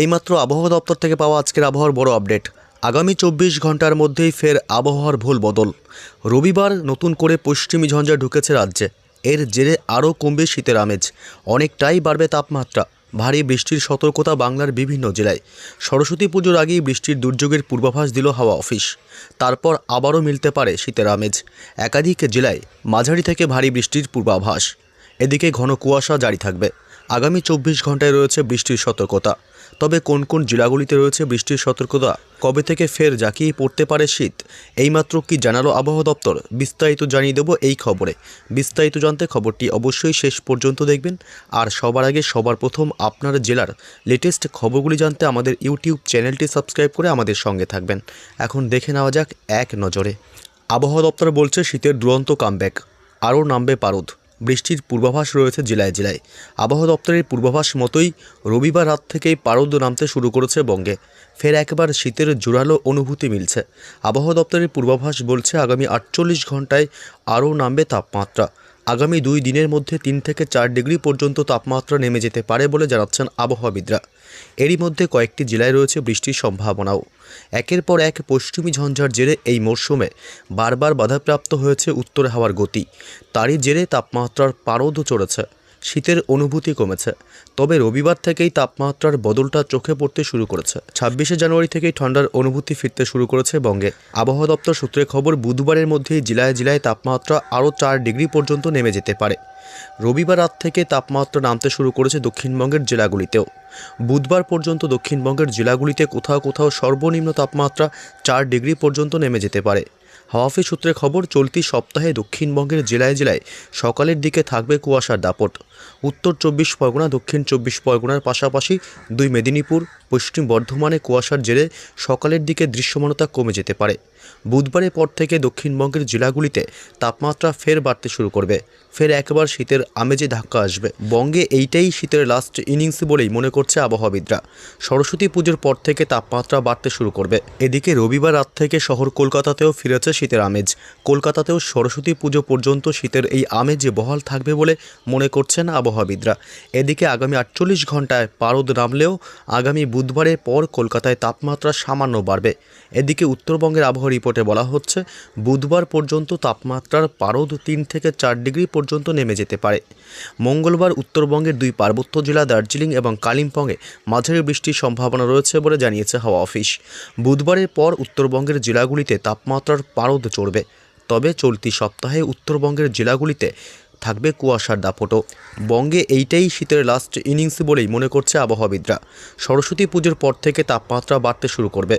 এইমাত্র আবহাওয়া দপ্তর থেকে পাওয়া আজকের আবহাওয়ার বড় আপডেট। আগামী চব্বিশ ঘণ্টার মধ্যেই ফের আবহাওয়ার ভুল বদল। রবিবার নতুন করে পশ্চিমী ঝঞ্ঝা ঢুকেছে রাজ্যে। এর জেরে আরও কমবে শীতের আমেজ। অনেকটাই বাড়বে তাপমাত্রা। ভারী বৃষ্টির সতর্কতা বাংলার বিভিন্ন জেলায়। সরস্বতী পুজোর আগেই বৃষ্টির দুর্যোগের পূর্বাভাস দিল হাওয়া অফিস। তারপর আবারও মিলতে পারে শীতের আমেজ। একাধিক জেলায় মাঝারি থেকে ভারী বৃষ্টির পূর্বাভাস। এদিকে ঘন কুয়াশা জারি থাকবে। আগামী চব্বিশ ঘন্টায় রয়েছে বৃষ্টির সতর্কতা। তবে কোন কোন জেলাগুলিতে রয়েছে বৃষ্টির সতর্কতা, কবে থেকে ফের জাঁকিয়ে পড়তে পারে শীত, এইমাত্র কি জানালো আবহাওয়া দপ্তর, বিস্তারিত জানিয়ে দেবো এই খবরে। বিস্তারিত জানতে খবরটি অবশ্যই শেষ পর্যন্ত দেখবেন। আর সবার আগে সবার প্রথম আপনার জেলার লেটেস্ট খবরগুলি জানতে আমাদের ইউটিউব চ্যানেলটি সাবস্ক্রাইব করে আমাদের সঙ্গে থাকবেন। এখন দেখে নেওয়া যাক এক নজরে। আবহাওয়া দপ্তর বলছে শীতের দুরন্ত কামব্যাক আরও নামবে পারদ। বৃষ্টির পূর্বাভাস রয়েছে জেলায় জেলায়। আবহাওয়া দপ্তরের পূর্বাভাস মতোই রবিবার রাত থেকেই পারদ নামতে শুরু করেছে বঙ্গে। ফের একবার শীতের জোরালো অনুভূতি মিলছে। আবহাওয়া দপ্তরের পূর্বাভাস বলছে, আগামী আটচল্লিশ ঘন্টায় আরও নামবে তাপমাত্রা। আগামী দুই দিনের মধ্যে তিন থেকে চার ডিগ্রি পর্যন্ত তাপমাত্রা নেমে যেতে পারে বলে জানাচ্ছেন আবহাওয়াবিদরা। এরই মধ্যে কয়েকটি জেলায় রয়েছে বৃষ্টির সম্ভাবনাও। একের পর এক পশ্চিমী ঝঞ্ঝার জেরে এই মরশুমে বারবার বাধাপ্রাপ্ত হয়েছে উত্তরে হাওয়ার গতি। তারই জেরে তাপমাত্রার পারদও চড়েছে। শীতের অনুভূতি কমেছে। তবে রবিবার থেকেই তাপমাত্রার বদলটা চোখে পড়তে শুরু করেছে। ছাব্বিশে জানুয়ারি থেকেই ঠান্ডার অনুভূতি ফিরতে শুরু করেছে বঙ্গে। আবহাওয়া দপ্তর সূত্রে খবর, বুধবারের মধ্যেই জেলায় জেলায় তাপমাত্রা আরও চার ডিগ্রি পর্যন্ত নেমে যেতে পারে। রবিবার রাত থেকে তাপমাত্রা নামতে শুরু করেছে দক্ষিণবঙ্গের জেলাগুলিতেও। বুধবার পর্যন্ত দক্ষিণবঙ্গের জেলাগুলিতে কোথাও কোথাও সর্বনিম্ন তাপমাত্রা চার ডিগ্রি পর্যন্ত নেমে যেতে পারে। হাওয়া অফিস সূত্রে খবর, চলতি সপ্তাহে দক্ষিণবঙ্গের জেলায় জেলায় সকালের দিকে থাকবে কুয়াশার দাপট। উত্তর চব্বিশ পরগনা, দক্ষিণ চব্বিশ পরগনার পাশাপাশি দুই মেদিনীপুর, পশ্চিম বর্ধমানে কুয়াশার জেরে সকালের দিকে দৃশ্যমানতা কমে যেতে পারে। বুধবারের পর থেকে দক্ষিণবঙ্গের জেলাগুলিতে তাপমাত্রা ফের বাড়তে শুরু করবে। ফের একবার শীতের আমেজে ধাক্কা আসবে। বঙ্গে এইটাই শীতের লাস্ট ইনিংস বলেই মনে করছে আবহাওয়াবিদরা। সরস্বতী পুজোর পর থেকে তাপমাত্রা বাড়তে শুরু করবে। এদিকে রবিবার রাত থেকে শহর কলকাতাতেও ফিরেছে শীতের আমেজ। কলকাতাতেও সরস্বতী পুজো পর্যন্ত শীতের এই আমেজ বহাল থাকবে বলে মনে করছেন আবহাওয়াবিদরা। এদিকে আগামী আটচল্লিশ ঘন্টায় পারদ নামলেও আগামী বুধবারের পর কলকাতায় তাপমাত্রা সামান্য বাড়বে। এদিকে উত্তরবঙ্গের আবহাওয়া রিপোর্টে বলা হচ্ছে, বুধবার পর্যন্ত তাপমাত্রার পারদ তিন থেকে চার ডিগ্রি পর্যন্ত নেমে যেতে পারে। মঙ্গলবার উত্তরবঙ্গের দুই পার্বত্য জেলা দার্জিলিং এবং কালিম্পংয়ে মাঝারি বৃষ্টির সম্ভাবনা রয়েছে বলে জানিয়েছে হাওয়া অফিস। বুধবারের পর উত্তরবঙ্গের জেলাগুলিতে তাপমাত্রার পারদ চড়বে, তবে চলতি সপ্তাহে উত্তরবঙ্গের জেলাগুলিতে থাকবে কুয়াশার দাপটও। বঙ্গে এইটাই শীতের লাস্ট ইনিংস বলেই মনে করছে আবহাওয়াবিদরা। সরস্বতী পুজোর পর থেকে তাপমাত্রা বাড়তে শুরু করবে।